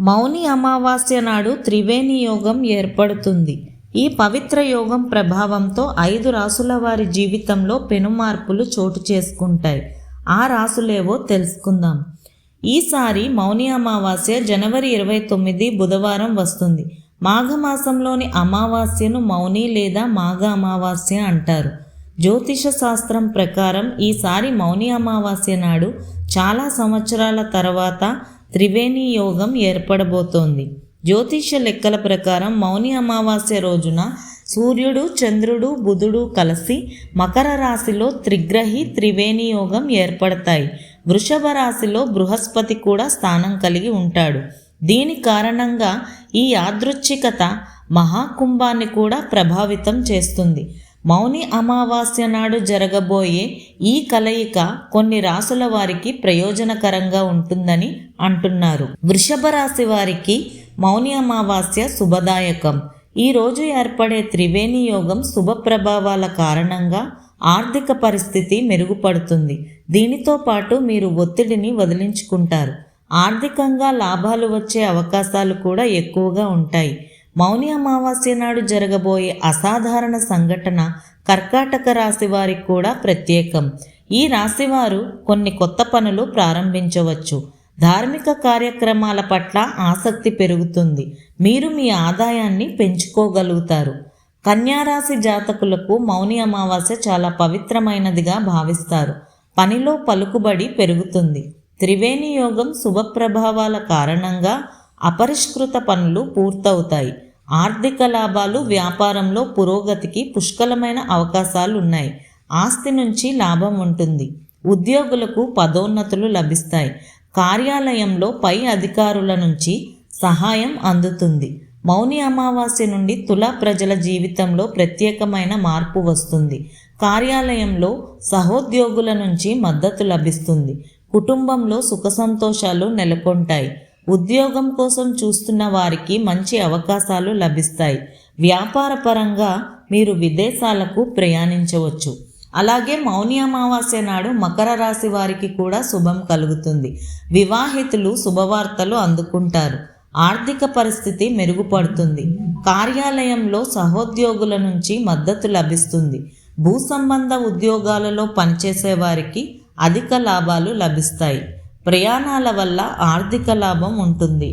మౌని అమావాస్య నాడు త్రివేణి యోగం ఏర్పడుతుంది. ఈ పవిత్ర యోగం ప్రభావంతో ఐదు రాసుల వారి జీవితంలో పెనుమార్పులు చోటు చేసుకుంటాయి. ఆ రాసులేవో తెలుసుకుందాం. ఈసారి మౌని అమావాస్య జనవరి ఇరవై తొమ్మిది బుధవారం వస్తుంది. మాఘమాసంలోని అమావాస్యను మౌని లేదా మాఘ అమావాస్య అంటారు. జ్యోతిష శాస్త్రం ప్రకారం ఈసారి మౌని అమావాస్య నాడు చాలా సంవత్సరాల తర్వాత త్రివేణి యోగం ఏర్పడబోతోంది. జ్యోతిష లెక్కల ప్రకారం మౌని అమావాస్య రోజున సూర్యుడు చంద్రుడు బుధుడు కలిసి మకర రాశిలో త్రిగ్రహి త్రివేణి యోగం ఏర్పడతాయి. వృషభ రాశిలో బృహస్పతి కూడా స్థానం కలిగి ఉంటాడు. దీని కారణంగా ఈ యాదృచ్ఛికత మహాకుంభాన్ని కూడా ప్రభావితం చేస్తుంది. మౌని అమావాస్య నాడు జరగబోయే ఈ కలయిక కొన్ని రాసుల వారికి ప్రయోజనకరంగా ఉంటుందని అంటున్నారు. వృషభ రాశి వారికి మౌని అమావాస్య శుభదాయకం. ఈ రోజు ఏర్పడే త్రివేణి యోగం శుభ ప్రభావాల కారణంగా ఆర్థిక పరిస్థితి మెరుగుపడుతుంది. దీనితో పాటు మీరు ఒత్తిడిని వదిలించుకుంటారు. ఆర్థికంగా లాభాలు వచ్చే అవకాశాలు కూడా ఎక్కువగా ఉంటాయి. మౌని అమావాస్య నాడు జరగబోయే అసాధారణ సంఘటన కర్కాటక రాశి వారికి కూడా ప్రత్యేకం. ఈ రాశివారు కొన్ని కొత్త పనులు ప్రారంభించవచ్చు. ధార్మిక కార్యక్రమాల పట్ల ఆసక్తి పెరుగుతుంది. మీరు మీ ఆదాయాన్ని పెంచుకోగలుగుతారు. కన్యారాశి జాతకులకు మౌని అమావాస్య చాలా పవిత్రమైనదిగా భావిస్తారు. పనిలో పలుకుబడి పెరుగుతుంది. త్రివేణి యోగం శుభ ప్రభావాల కారణంగా అపరిష్కృత పనులు పూర్తవుతాయి. ఆర్థిక లాభాలు వ్యాపారంలో పురోగతికి పుష్కలమైన అవకాశాలు ఉన్నాయి ఆస్తి నుంచి లాభం ఉంటుంది. ఉద్యోగులకు పదోన్నతులు లభిస్తాయి. కార్యాలయంలో పై అధికారుల నుంచి సహాయం అందుతుంది. మౌని అమావాస్య నుండి తుల ప్రజల జీవితంలో ప్రత్యేకమైన మార్పు వస్తుంది. కార్యాలయంలో సహోద్యోగుల నుంచి మద్దతు లభిస్తుంది. కుటుంబంలో సుఖ సంతోషాలు నెలకొంటాయి. ఉద్యోగం కోసం చూస్తున్న వారికి మంచి అవకాశాలు లభిస్తాయి. వ్యాపారపరంగా మీరు విదేశాలకు ప్రయాణించవచ్చు. అలాగే మౌని అమావాస్య నాడు మకర రాశి వారికి కూడా శుభం కలుగుతుంది. వివాహితులు శుభవార్తలు అందుకుంటారు. ఆర్థిక పరిస్థితి మెరుగుపడుతుంది. కార్యాలయంలో సహోద్యోగుల నుంచి మద్దతు లభిస్తుంది. భూ సంబంధ ఉద్యోగాలలో పనిచేసే వారికి అధిక లాభాలు లభిస్తాయి. ప్రయాణాల వల్ల ఆర్థిక లాభం ఉంటుంది.